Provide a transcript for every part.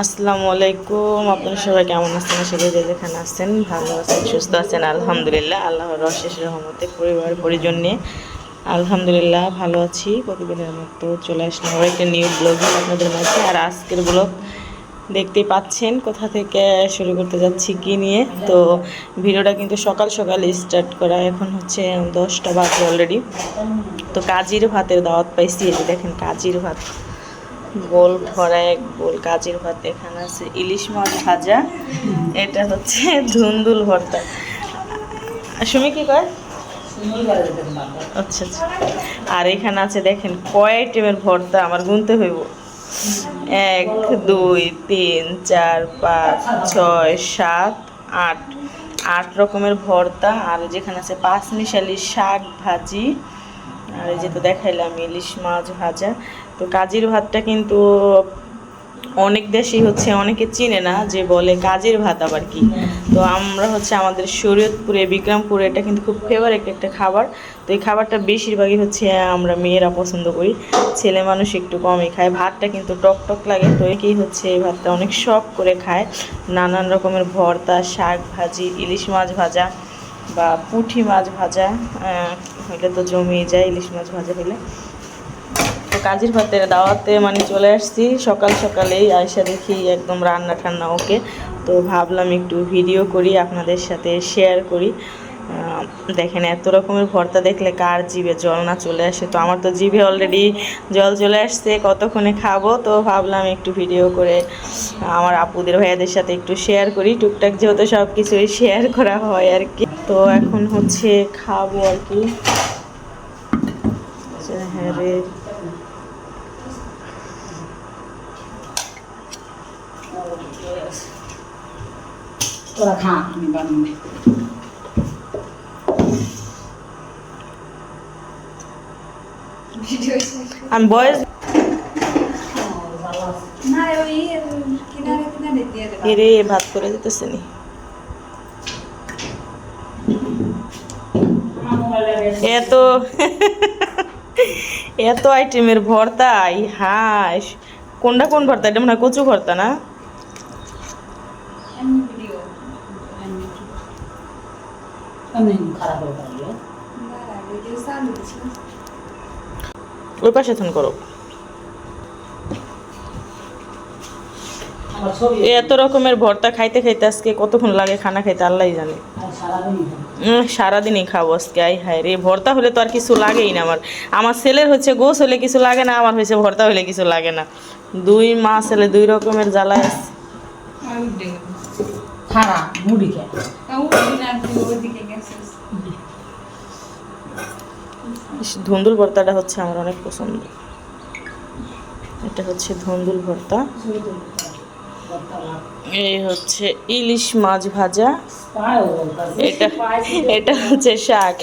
আসসালামু আলাইকুম। আপনারা সবাই কেমন আছেন? যে যেখানে আছেন ভালো আছেন, সুস্থ আছেন। আলহামদুলিল্লাহ, আল্লাহর অশেষ রহমতে পরিবার পরিজন নিয়ে আলহামদুলিল্লাহ ভালো আছি। প্রতিদিনের মতো চলে আসলাম আবার একটা নিউ ব্লগ আপনাদের মাঝে। আর আজকের ব্লগ দেখতেই পাচ্ছেন কোথা থেকে শুরু করতে যাচ্ছি, কি নিয়ে। তো ভিডিওটা কিন্তু সকাল সকাল স্টার্ট করা। এখন হচ্ছে দশটা বাজে অলরেডি তো কাজির ভাতের দাওয়াত পাইছি। দেখেন কাজির ভাত। গোল ভরা এক গোল কাজির ভাত এখানে আছে। ইলিশ মাছ ভাজা, এটা হচ্ছে ধুন্দুল ভর্তা। সুমি কি কয়? আচ্ছা আচ্ছা। আর এখানে আছে দেখেন কয় আইটেমের ভর্তা, আমার গুনতে হইব। এক, দুই, তিন, চার, পাঁচ, ছয়, সাত, আট। আট রকমের ভর্তা, আর যেখানে আছে পাঁচ মিশালি শাক ভাজি আর এই যে তো দেখাইলাম, ইলিশ মাছ ভাজা। তো কাজের ভাতটা কিন্তু অনেক দেশেই হচ্ছে, অনেকে চিনে না যে বলে কাজের ভাত আবার কি। তো আমরা হচ্ছে আমাদের শরীয়তপুরে, বিক্রমপুরে এটা কিন্তু খুব ফেভারিট একটা খাবার। তো এই খাবারটা বেশিরভাগই হচ্ছে আমরা মেয়েরা পছন্দ করি, ছেলে মানুষ একটু কমই খায়। ভাতটা কিন্তু টক টক লাগে, তো একেই হচ্ছে এই ভাতটা অনেক শখ করে খায়। নানান রকমের ভর্তা, শাক ভাজি, ইলিশ মাছ ভাজা বা পুঁটি মাছ ভাজা হইলে তো জমিয়ে যায়, ইলিশ মাছ ভাজা হইলে। তো কাজির ভাতের দাওয়াতে মানে চলে আসছি। সকাল সকালেই আয়সা দেখি একদম রান্না ঠান্না ওকে। তো ভাবলাম একটু ভিডিও করি, আপনাদের সাথে শেয়ার করি। দেখেন, এত রকমের ভর্তা দেখলে কার জিভে জল না চলে আসে? তো আমার তো জিভে অলরেডি জল চলে আসছে, কতক্ষণে খাব? তো ভাবলাম একটু ভিডিও করে আমার আপুদের ভাইয়াদের সাথে একটু শেয়ার করি। টুকটাক যেহেতু সব কিছুই শেয়ার করা হয় আর কি। তো এখন হচ্ছে খাব আর কি। হ্যাঁ রে আমি বয়স এরে ভাত করে দিতেছে নি। এত এত আইটেমের ভর্তা আই হাস কোনটা কোন ভর্তা? এটা মনে হয় কচু ভর্তা না? এমনি ভিডিও। এমনি খারাপ হয়ে পারলে না ভিডিও চালু দিছি ওই পাশে থন করো। এ এত রকমের ভর্তা খাইতে খাইতে আজকে কতক্ষণ লাগে খানা খাইতে আল্লাহ জানে। আর সারাদিনই খাব। আজকে আই হায় রে ভর্তা হলে তো আর কিছু লাগেই না আমার। আমার ছেলের হচ্ছে গোস হলে কিছু লাগে না আমার হয়েছে ভর্তা হলে কিছু লাগে না। দুই মাস হলে দুই রকমের জ্বালায় আছে আর উঠে গেল খারা মুড়ি খায় তা উঠবি না তুই ওদিকে গেছিস ইস, ধুন্দুল ভর্তাটা হচ্ছে আমার অনেক পছন্দ। এটা হচ্ছে ধুন্দুল ভর্তা। এই হচ্ছে ইলিশ মাছ ভাজা। এটা এটা হচ্ছে শাক।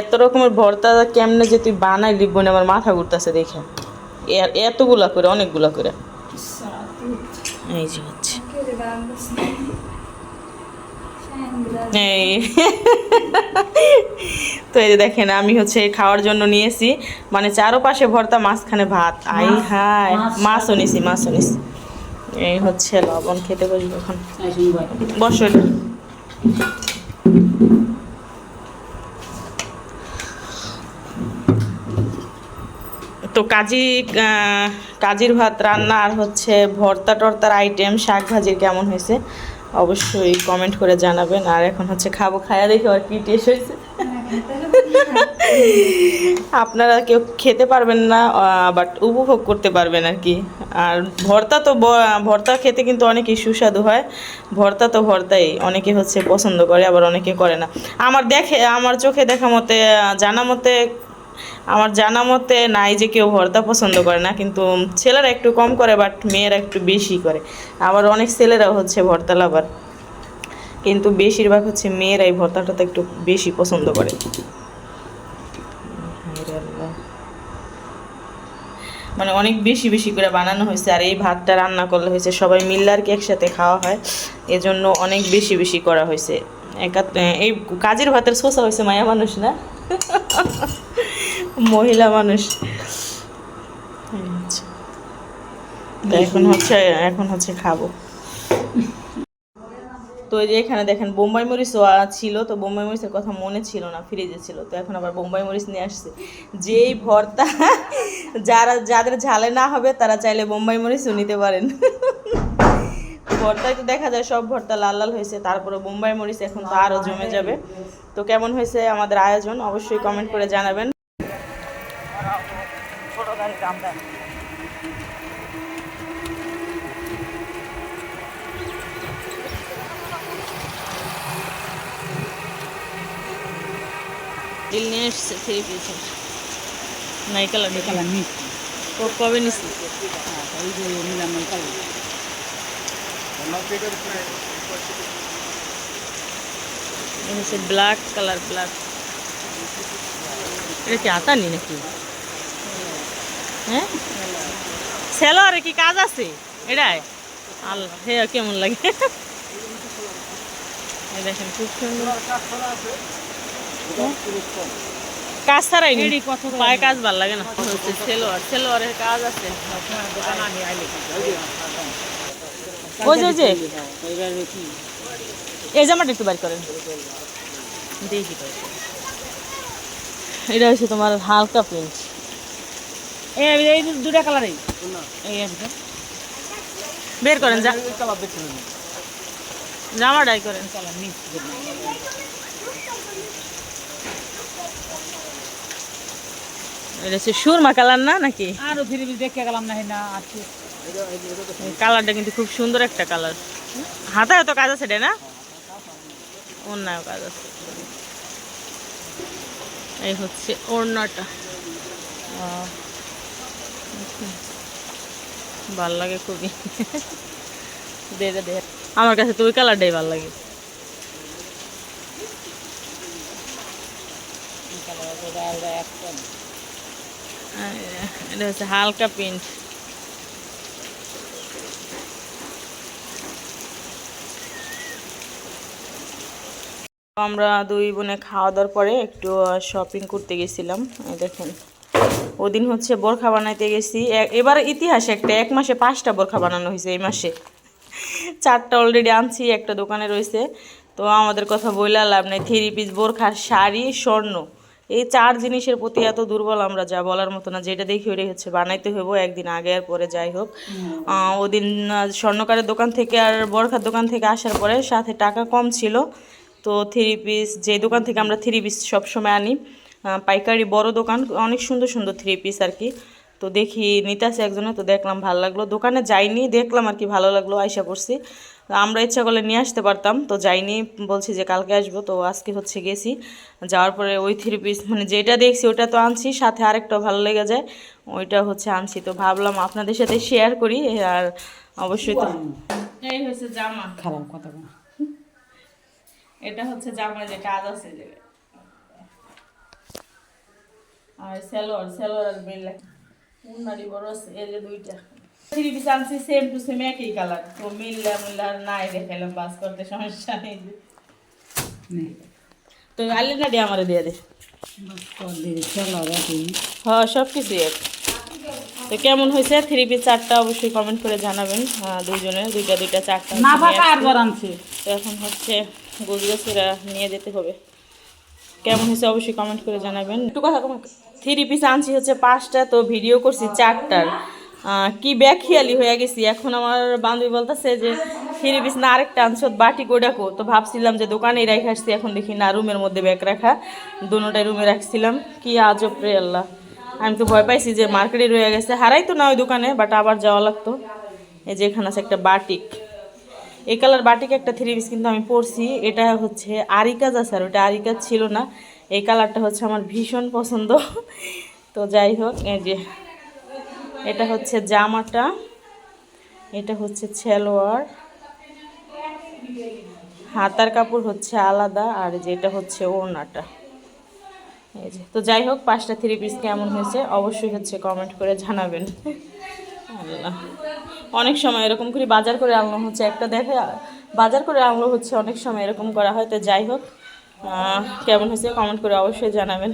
এত রকমের ভর্তা কেমনে যে তুই বানাই লিখব না আমার মাথা ঘুরতেছে দেখে। এতগুলা করে, অনেকগুলা করে। এই যে হচ্ছে। এই। তো এই দেখেন আমি হচ্ছে খাওয়ার জন্য নিয়েছি। মানে চারোপাশে ভর্তা মাঝখানে ভাত। আই হায় মাছ- মাছও নিছি মাছও নিছি। এই হচ্ছে লবণ খেতে বসবো এখন। বসো তো কাজি কাজির ভাত রান্না আর হচ্ছে ভর্তা টর্তার আইটেম শাক ভাজির কেমন হয়েছে? অবশ্যই কমেন্ট করে জানাবেন। আর এখন হচ্ছে খাব, খায়া দেখে আর কি টেস্ট হয়েছে। আপনারা কেউ খেতে পারবেন না বাট উপভোগ করতে পারবেন আর কি। আর ভর্তা তো ভর্তা খেতে কিন্তু অনেকই সুস্বাদু হয়। ভর্তা তো ভর্তাই, অনেকে হচ্ছে পছন্দ করে, আবার অনেকে করে না। আমার দেখে, আমার চোখে দেখা মতে, জানা মতে আমার জানা মতে নাই যে কেউ ভর্তা পছন্দ করে না, কিন্তু ছেলেরা একটু কম করে বাট মেয়েরা একটু বেশি করে। আবার অনেক ছেলেরাও হচ্ছে ভর্তা লাভার। কিন্তু বেশিরভাগ হচ্ছে মেয়েরাই ভর্তাটা তো একটু বেশি পছন্দ করে। মানে অনেক বেশি বেশি করে বানানো হয়েছে, আর এই ভাতটা রান্না করলে হয়েছে, সবাই মিললে আর কি একসাথে খাওয়া হয়। এজন্য অনেক বেশি বেশি করা হয়েছে। একা এই কাজের ভাতের শোষা হয়েছে মায়া মানুষ, না? মহিলা মানুষ। এখন হচ্ছে এখন হচ্ছে খাব। তো এই যে এখানে দেখেন, বোম্বাই মরিচও আ- ছিল, তো বোম্বাই মরিচের কথা মনে ছিল না, ফ্রিজে ছিল। তো এখন আবার বোম্বাই মরিচ নিয়ে আসছে। যেই ভর্তা, যারা, যাদের ঝালে না হবে, তারা চাইলে বোম্বাই মরিচও নিতে পারেন। ভর্তায় তো দেখা যায় সব ভর্তা লাল লাল হয়েছে, তারপরে বোম্বাই মরিচ এখন তো আরও জমে যাবে। তো কেমন হয়েছে আমাদের আয়োজন, অবশ্যই কমেন্ট করে জানাবেন। ডিল নিয়ে এসছে থ্রি পিসের নাই কালার এই কালার মিষ্টি কবে নিছি হ্যাঁ, ওই যে নিলাম ওই কালার এই হচ্ছে ব্ল্যাক কালার ব্ল্যাক এটা কি আতানি নাকি হ্যাঁ? সেলোয়ারে কি কাজ আছে? এটাই? আল্লাহ হে কেমন লাগে? এই দেখেন খুব সুন্দর। কাজ ছাড়াই নি? কত পায়ে কাজ ভালো লাগে না। হচ্ছে সেলোয়ার সেলোয়ারের কাজ আছে। ওই যে, যে। এই জামাটা একটু বাইর করেন। দেখি এটা হচ্ছে তোমার হালকা প্রিন্ট এই এই দুটা কালারই এই। একটা বের করেন যা। জামা ডাই করেন। কালার এটা হচ্ছে সুরমা কালার না নাকি? আরও ফিরে দেখে গেলাম না না আর কালারটা কিন্তু খুব সুন্দর একটা কালার হাতায় তো কাজ আছে এটা না? অন্যায় কাজ আছে। এই হচ্ছে ওড়নাটা। ভালো লাগে খুবই। দে দে আমার কাছে তো ওই কালারটাই ভালো লাগে। এটা হচ্ছে হালকা প্রিন্ট আমরা দুই বোনে খাওয়া দাওয়ার পরে একটু শপিং করতে গেছিলাম। দেখেন। ওদিন হচ্ছে বোরখা বানাইতে গেছি। এবার ইতিহাস একটা এক মাসে পাঁচটা বোরখা বানানো হয়েছে এই মাসে। চারটা অলরেডি আনছি একটা দোকানে রয়েছে। তো আমাদের কথা বইলা লাভ নেই থ্রি পিস বোরখার শাড়ি স্বর্ণ। এই চার জিনিসের প্রতি এত দুর্বল আমরা যা বলার মতো না যেটা দেখি ওটাই হচ্ছে বানাইতে হইব একদিন আগে আর পরে যাই হোক। ওদিন স্বর্ণকারের দোকান থেকে আর বরখার দোকান থেকে আসার পরে সাথে টাকা কম ছিল। তো থ্রি পিস যে দোকান থেকে আমরা থ্রি পিস সবসময় আনি পাইকারি বড় দোকান অনেক সুন্দর সুন্দর থ্রি পিস আর কি। তো দেখি নিতাছে একজনে তো দেখলাম ভালো লাগল। দোকানে যাইনি দেখলাম আর কি ভালো লাগল আইসা করছি আমরা ইচ্ছা করলে নিয়ে আসতে পারতাম তো যাইনি বলছি যে কালকে আসব তো আজকে হচ্ছে গেছি। যাওয়ার পরে ওই থ্রি পিস মানে যেটা দেখছি ওটা তো আনছি সাথে আরেকটা ভালো লেগে যায় ওইটা হচ্ছে আনছি। তো ভাবলাম আপনাদের সাথে শেয়ার করি আর অবশ্যই তো এই হচ্ছে জামা। খারাপ কথা এটা হচ্ছে জামার যে কাজ আছে যে আর সেলোয়ার সেলোয়ার আর মিল উন্নারি বড় এই যে দুইটা। থ্রি পিস আনছি সেম টু সেম একই কালার তো মিললে মিললে আর নাই দেখাইলাম বাস করতে সমস্যা নেই। নে, তো আলিনা দিয়ে আমার দিয়ে দে। হ্যাঁ সব কিছুই এক। তো কেমন হয়েছে? থ্রি পিস চারটা অবশ্যই কমেন্ট করে জানাবেন। হ্যাঁ দুইজনে দুইটা দুইটা চারটা না তো এখন হচ্ছে গুজগাছিরা নিয়ে যেতে হবে। কেমন হয়েছে অবশ্যই কমেন্ট করে জানাবেন। একটু কথা কম থ্রি পিস আনছি হচ্ছে পাঁচটা, তো ভিডিও করছি চারটার। কি ব্যাখিয়ালি হয়ে গেছি। এখন আমার বান্ধবী বলতেছে যে, থ্রি পিস না আরেকটা আনছো বাটি গোডাকো তো ভাবছিলাম যে দোকানেই রেখে আসছি, এখন দেখি না রুমের মধ্যে ব্যাগ রাখা। দুটাই রুমে রাখছিলাম। কি আজব রে আল্লাহ। আমি তো ভয় পাইছি যে মার্কেটে রয়ে গেছে। হারাই তো না ওই দোকানে বাট আবার যাওয়া লাগতো। এই যে এখানে আছে একটা বাটিক। এই কালার বাটিক একটা থ্রি পিস কিন্তু আমি পরছি। এটা হচ্ছে আরিকাজ আছে, আর ওটা আরিকাজ ছিল না। এই কালারটা হচ্ছে আমার ভীষণ পছন্দ। তো যাই হোক, এই যে এটা হচ্ছে জামাটা, এটা হচ্ছে ছেলোয়ার হাতার কাপড় হচ্ছে আলাদা, আর যেটা হচ্ছে ওড়নাটা। এই যে, তো যাই হোক, পাঁচটা থ্রি পিস কেমন হয়েছে অবশ্যই হচ্ছে কমেন্ট করে জানাবেন। আল্লাহ। অনেক সময় এরকম করে বাজার করে আনলো হচ্ছে একটা দেখে, বাজার করে আনলো হচ্ছে অনেক সময় এরকম করা হয়, তো যাই হোক। কেমন হয়েছে? কমেন্ট করে অবশ্যই জানাবেন।